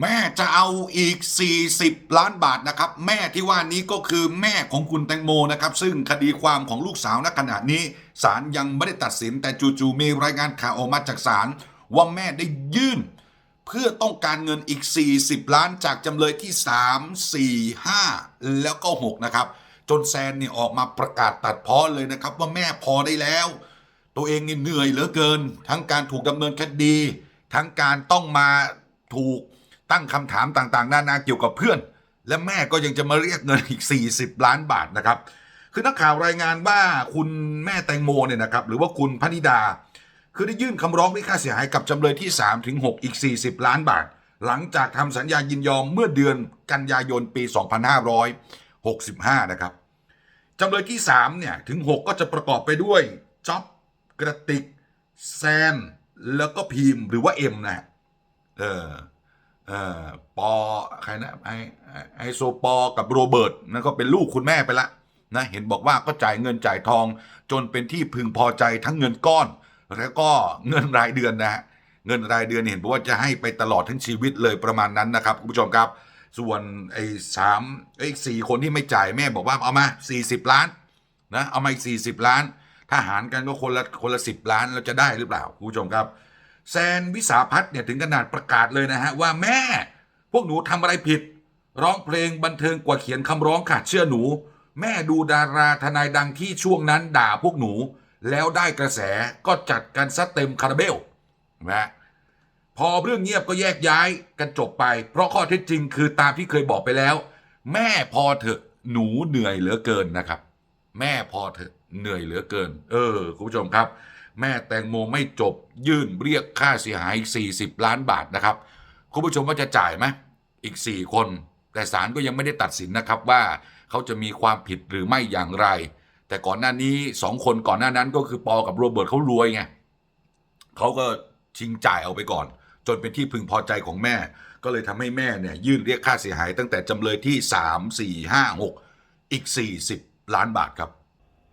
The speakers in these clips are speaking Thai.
แม่จะเอาอีก 40 ล้านบาทนะครับ แม่ที่ว่านี้ก็คือแม่ของคุณแตงโมนะครับ ซึ่งคดีความของลูกสาวณขณะนี้ศาลยังไม่ได้ตัดสินแต่จู่ๆมีรายงานข่าวออกมาจากศาลว่าแม่ได้ยื่น เพื่อต้องการเงินอีก 40 ล้านจากจำเลยที่ 3 4 5 แล้วก็ 6 นะครับ จนแซนเนี่ยออกมาประกาศตัดพ้อเลยนะครับ ว่าแม่พอได้แล้ว ตัวเองนี่เหนื่อยเหลือเกิน ทั้งการถูกดำเนินคดี ทั้งการต้องมาถูก ตั้งคำถามต่างๆ นานาเกี่ยวกับเพื่อน และแม่ก็ยังจะมาเรียกเงินอีก 40 ล้านบาทนะครับ คือนักข่าวรายงานว่าคุณแม่แตงโมเนี่ยนะครับหรือว่าคุณพนิดา คือได้ยื่นคำร้องเรียกค่าเสียหายกับจำเลยที่3ถึง6อีก 40 ล้านบาท หลังจากทำสัญญายินยอมเมื่อเดือนกันยายนปี 2565 นะครับจำเลยที่3เนี่ยถึง 6 ก็จะประกอบไปด้วยจ๊อบกระติกแซนแล้วก็พีมหรือว่าเอ็มนะเออ ปอใครนะไอไอโซปอกับโรเบิร์ตนั่นก็เป็นลูกคุณแม่ไปละนะเห็นบอกว่าก็จ่ายเงินจ่ายทอง จนเป็นที่พึงพอใจทั้งเงินก้อน แล้วก็เงินรายเดือนนะฮะเงินรายเดือนเห็นบอกว่าจะให้ไปตลอดทั้งชีวิตเลยประมาณนั้นนะครับคุณผู้ชมครับ ส่วนไอ้สามไอ้สี่คนที่ไม่จ่ายแม่บอกว่าเอามา40 ล้านนะเอามาอีก40 ล้าน ถ้าหารกันก็คนละคนละสิบล้านเราจะได้หรือเปล่าคุณผู้ชมครับ แซนวิสาพัฒน์เนี่ยถึงขนาดประกาศเลยนะฮะว่าแม่ พวกหนูทำอะไรผิด ร้องเพลงบันเทิงกว่าเขียนคำร้องค่ะเชื่อหนู แม่ดูดาราทนายดังที่ช่วงนั้นด่าพวกหนู แล้วได้กระแสก็จัดกันซะเต็มคาราเบลนะพอเรื่องเงียบก็แยกย้ายกันจบไป เพราะข้อเท็จจริงคือตามที่เคยบอกไปแล้ว แม่พอเถอะหนูเหนื่อยเหลือเกินนะครับ แม่พอเถอะเหนื่อยเหลือเกิน เออ คุณผู้ชมครับ แม่แตงโมไม่จบ ยื่นเรียกค่าเสียหายอีก 40 ล้านบาทนะครับ คุณผู้ชมว่าจะจ่ายไหมอีก 4 คน แต่ศาลก็ยังไม่ได้ตัดสินนะครับว่าเขาจะมีความผิดหรือไม่อย่างไร แต่ก่อนหน้านี้ 2 คนก่อนหน้านั้นก็คือปอกับโรเบิร์ตเขารวยไงเขาก็ชิงจ่ายเอาไปก่อน จนเป็นที่พึงพอใจของแม่ ก็เลยทำให้แม่เนี่ยยื่นเรียกค่าเสียหายตั้งแต่จำเลยที่ 3 4 5 6 อีก 40 ล้านบาทครับ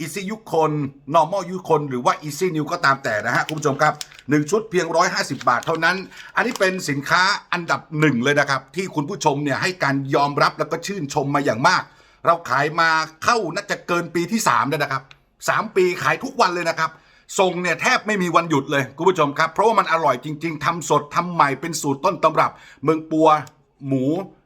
อีซี่ยุคคน normal ยุคคน หรือว่า easy new ก็ตามแต่นะฮะคุณผู้ชมครับ 1 ชุดเพียง 150 บาทเท่านั้น อันนี้เป็นสินค้าอันดับหนึ่งเลยนะครับ ที่คุณผู้ชมเนี่ยให้การยอมรับแล้วก็ชื่นชมมาอย่างมาก เราขายมาเข้าน่าจะเกินปีที่3แล้วนะครับ 3 ปีขายทุกวันเลยนะครับส่งเนี่ยแทบไม่มีวันหยุดเลยคุณผู้ชมครับ เพราะว่ามันอร่อยจริง ๆทำสดทำใหม่เป็นสูตรต้นตำรับ เมืองปัวหมู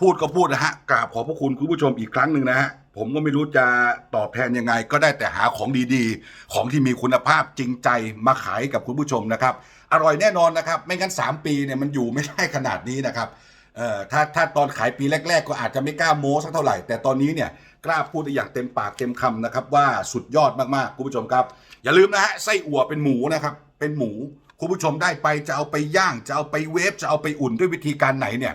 พูดก็พูดนะฮะกราบขอบพระคุณคุณผู้ชมอีกครั้งหนึ่งนะฮะผมก็ไม่รู้จะตอบแทนยังไง ก็ได้แต่หาของดีๆ ของที่มีคุณภาพจริงใจมาขายกับคุณผู้ชมนะครับ อร่อยแน่นอนนะครับ ไม่งั้น 3 ปีเนี่ยมันอยู่ไม่ได้ขนาดนี้นะครับเอ่อถ้าถ้าตอนขายปีแรก ๆ ก็อาจจะไม่กล้าโม้สักเท่าไหร่ แต่ตอนนี้เนี่ยกล้าพูดได้อย่างเต็มปากเต็มคำนะครับ ว่าสุดยอดมากๆคุณผู้ชมครับ อย่าลืมนะฮะไส้อั่วเป็นหมูนะครับเป็นหมูคุณผู้ชมได้ไปจะเอาไปย่าง จะเอาไปเวฟจะเอาไปอุ่นด้วยวิธีการไหนเนี่ย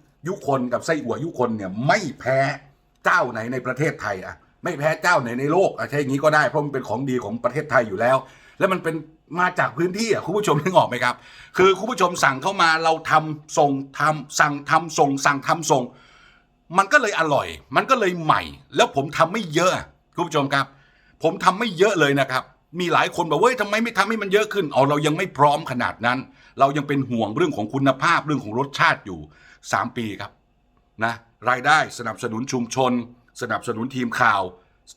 ยุคนกับไส้อั่วยุคนเนี่ยไม่แพ้เจ้าไหนในประเทศไทยอะไม่แพ้เจ้าไหนในโลกอะใช่อย่างนี้ก็ได้เพราะมันเป็นของดีของประเทศไทยอยู่แล้ว แล้วมันเป็นมาจากพื้นที่อะคุณผู้ชมนึกออกไหมครับ คือคุณผู้ชมสั่งเข้ามาเราทำส่งทำสั่งทำส่ง สั่งทำส่ง มันก็เลยอร่อย มันก็เลยใหม่ แล้วผมทำไม่เยอะคุณผู้ชมครับ ผมทำไม่เยอะเลยนะครับ มีหลายคนบอกเว้ยทำไมไม่ทำให้มันเยอะขึ้นเอเรายังไม่พร้อมขนาดนั้น เรายังเป็นห่วงเรื่องของคุณภาพเรื่องของรสชาติอยู่ 3 ปีครับนะรายได้สนับสนุนชุมชน สนับสนุนทีมข่าว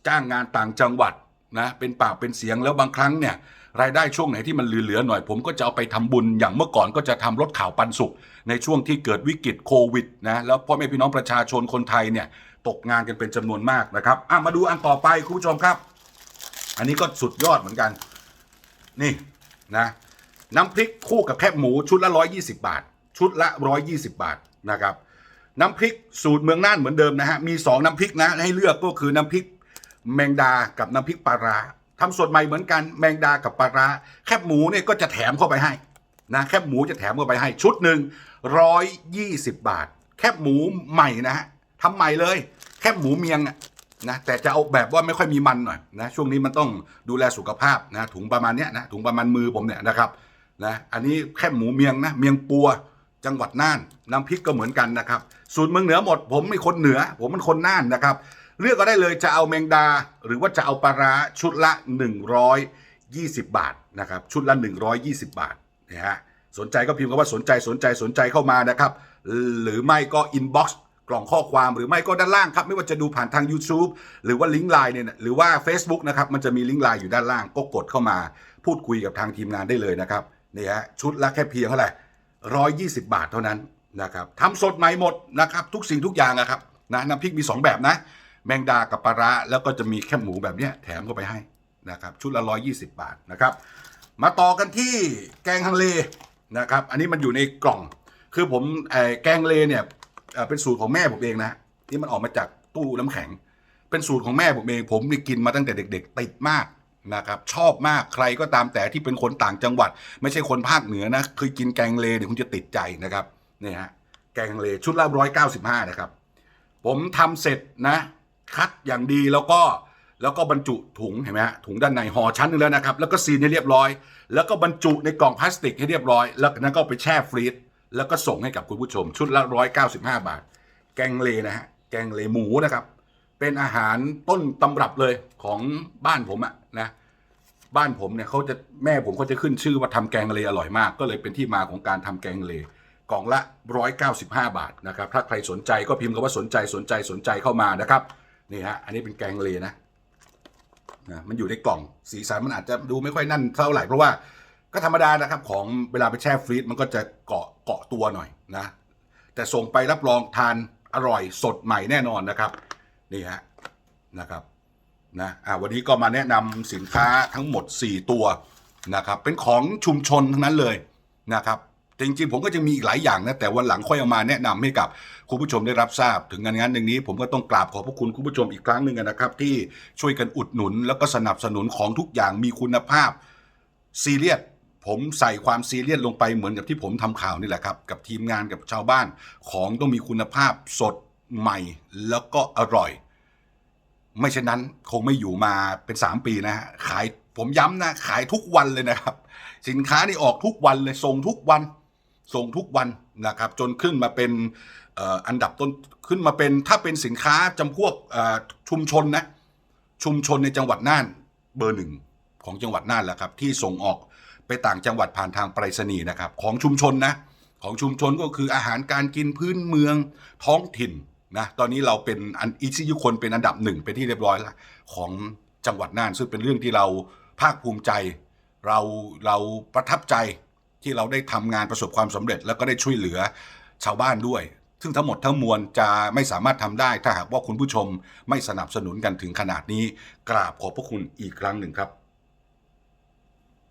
จ้างงานต่างจังหวัดนะเป็นปากเป็นเสียงแล้วบางครั้งเนี่ยรายได้ช่วงไหนที่มันเหลือๆหน่อยผมก็จะเอาไปทำบุญอย่างเมื่อก่อนก็จะทำรถข่าวปันสุข ในช่วงที่เกิดวิกฤตโควิดนะแล้วพ่อแม่พี่น้องประชาชนคนไทยเนี่ยตกงานกันเป็นจำนวนมากนะครับอะมาดูอันต่อไปคุณผู้ชมครับ อันนี้ก็สุดยอดเหมือนกัน นี่นะน้ำพริกคู่กับแคบหมูชุดละ 120 บาท ชุดละ 120 บาทนะครับน้ำพริกสูตรเมืองน่านเหมือนเดิมนะฮะ มี 2 น้ำพริกนะ ให้เลือกก็คือน้ำพริกแมงดากับน้ำพริกปลาร้าทำสดใหม่เหมือนกันแมงดากับปลาร้าแคบหมูเนี่ยก็จะแถมเข้าไปให้นะแคบหมูจะแถมเข้าไปให้ชุดหนึ่งร้อยยี่สิบบาท แคบหมูใหม่นะฮะทำใหม่เลย แคบหมูเมียงอะ นะแต่จะเอาแบบว่าไม่ค่อยมีมันหน่อยนะช่วงนี้มันต้องดูแลสุขภาพนะถุงประมาณเนี้ยนะถุงประมาณมือผมเนี่ยนะครับนะอันนี้แคบหมูเมียงนะเมียงปัวจังหวัดน่านน้ำพริกก็เหมือนกันนะครับ สูตรเมืองเหนือหมด ผมเป็นคนเหนือ ผมเป็นคนน่านนะครับ เลือกก็ได้เลยจะเอาแมงดา หรือว่าจะเอาปลาร้าชุดละ 120 บาทนะครับชุดละ 120 บาทนะฮะสนใจก็พิมพ์คำว่าสนใจสนใจสนใจเข้ามานะครับ หรือไม่ก็อินบ็อกซ์ กล่องข้อความหรือไม่ก็ด้านล่างครับ ไม่ว่าจะดูผ่านทาง YouTube หรือว่าลิงก์ไลน์เนี่ยหรือว่า Facebook นะครับ มันจะมีลิงก์ไลน์อยู่ด้านล่างก็กดเข้ามาพูดคุยกับทางทีมงานได้เลยนะครับนี่ฮะชุดละแค่เพียงเท่าไหร่120บาทเท่านั้นนะครับทำสดใหม่หมดนะครับทุกสิ่งทุกอย่างนะครับนะน้ำพริกมี 2 แบบนะ แมงดากับปลาร้าแล้วก็จะมีแค่หมูแบบเนี้ยแถมเข้าไปให้นะครับชุดละ120บบาทนะครับมาต่อกันที่แกงฮังเลนะครับอันนี้มันอยู่ในกล่อง คือผมแกงเลเนี่ย เป็นสูตรของแม่ผมเองนะที่มันออกมาจากตู้น้ำแข็ง เป็นสูตรของแม่ผมเอง ผมนี่กินมาตั้งแต่เด็ก ๆ ติดมากนะครับ ชอบมากใครก็ตามแต่ที่เป็นคนต่างจังหวัด ไม่ใช่คนภาคเหนือนะเคยกินแกงเลเนี่ยคุณจะติดใจนะครับนี่ฮะแกงเลชุดละร้อยเก้าสิบห้านะครับ ผมทำเสร็จนะ คัดอย่างดีแล้วก็แล้วก็บรรจุถุงเห็นไหมฮะถุงด้านในห่อชั้นหนึงแล้วนะครับ แล้วก็ซีนให้เรียบร้อย แล้วก็บรรจุในกล่องพลาสติกให้เรียบร้อย แล้วนั้นก็ไปแช่ฟรีซ แล้วก็ส่งให้กับคุณผู้ชม ชุดละร้อยเก้าสิบห้าบาท แกงเลนะฮะ แกงเลหมูนะครับ เป็นอาหารต้นตำรับเลยของบ้านผมอะนะ บ้านผมเนี่ยเขาจะแม่ผมเขาจะขึ้นชื่อว่าทำแกงเลอร่อยมาก ก็เลยเป็นที่มาของการทำแกงเลกล่องละ 195 บาทนะครับ ถ้าใครสนใจก็พิมพ์คำว่าสนใจสนใจสนใจเข้ามานะครับ นี่ฮะ อันนี้เป็นแกงเลนะนะมันอยู่ในกล่องสีสันมันอาจจะดูไม่ค่อยนั่นเท่าไหร่เพราะว่าก็ธรรมดานะครับของเวลาไปแช่ฟรีซมันก็จะเกาะ เกาะตัวหน่อยนะ แต่ส่งไปรับรองทานอร่อยสดใหม่แน่นอนนะครับ นี่ฮะนะครับนะอ่าวันนี้ก็มาแนะนำสินค้าทั้งหมด 4 ตัวนะครับ เป็นของชุมชนทั้งนั้นเลยนะครับจริงๆผมก็จะมีอีกหลายอย่างนะแต่วันหลังค่อยเอามาแนะนำให้กับคุณผู้ชมได้รับทราบ ถึงงานงานหนึ่งนี้ ผมก็ต้องกราบขอบพระคุณคุณผู้ชมอีกครั้งหนึ่งนะครับ ที่ช่วยกันอุดหนุน แล้วก็สนับสนุนของทุกอย่างมีคุณภาพซีเรียส ผมใส่ความซีเรียสลงไปเหมือนกับที่ผมทำข่าวนี่แหละครับ กับทีมงานกับชาวบ้าน ของต้องมีคุณภาพสดใหม่แล้วก็อร่อย ไม่เช่นนั้นคงไม่อยู่มาเป็น 3 ปีนะฮะขายผมย้ำนะ ขายทุกวันเลยนะครับ สินค้านี่ออกทุกวันเลยส่งทุกวัน ส่งทุกวันนะครับ จนขึ้นมาเป็นอันดับต้นขึ้นมาเป็นถ้าเป็นสินค้าจำพวกชุมชนนะชุมชนในจังหวัดน่านเบอร์หนึ่งของจังหวัดน่านแหละครับ ที่ส่งออก ไปต่างจังหวัดผ่านทางไปรษณีย์นะครับ ของชุมชนนะ ของชุมชนก็คืออาหารการกินพื้นเมืองท้องถิ่นนะตอนนี้เราเป็นอันอิซิยุคนเป็นอันดับหนึ่งเป็นที่เรียบร้อยแล้วของจังหวัดน่านซึ่งเป็นเรื่องที่เราภาคภูมิใจ เราเราประทับใจที่เราได้ทำงานประสบความสำเร็จ แล้วก็ได้ช่วยเหลือชาวบ้านด้วย ซึ่งทั้งหมดทั้งมวลจะไม่สามารถทำได้ ถ้าหากว่าคุณผู้ชมไม่สนับสนุนกันถึงขนาดนี้ กราบขอบพระคุณอีกครั้งหนึ่งครับ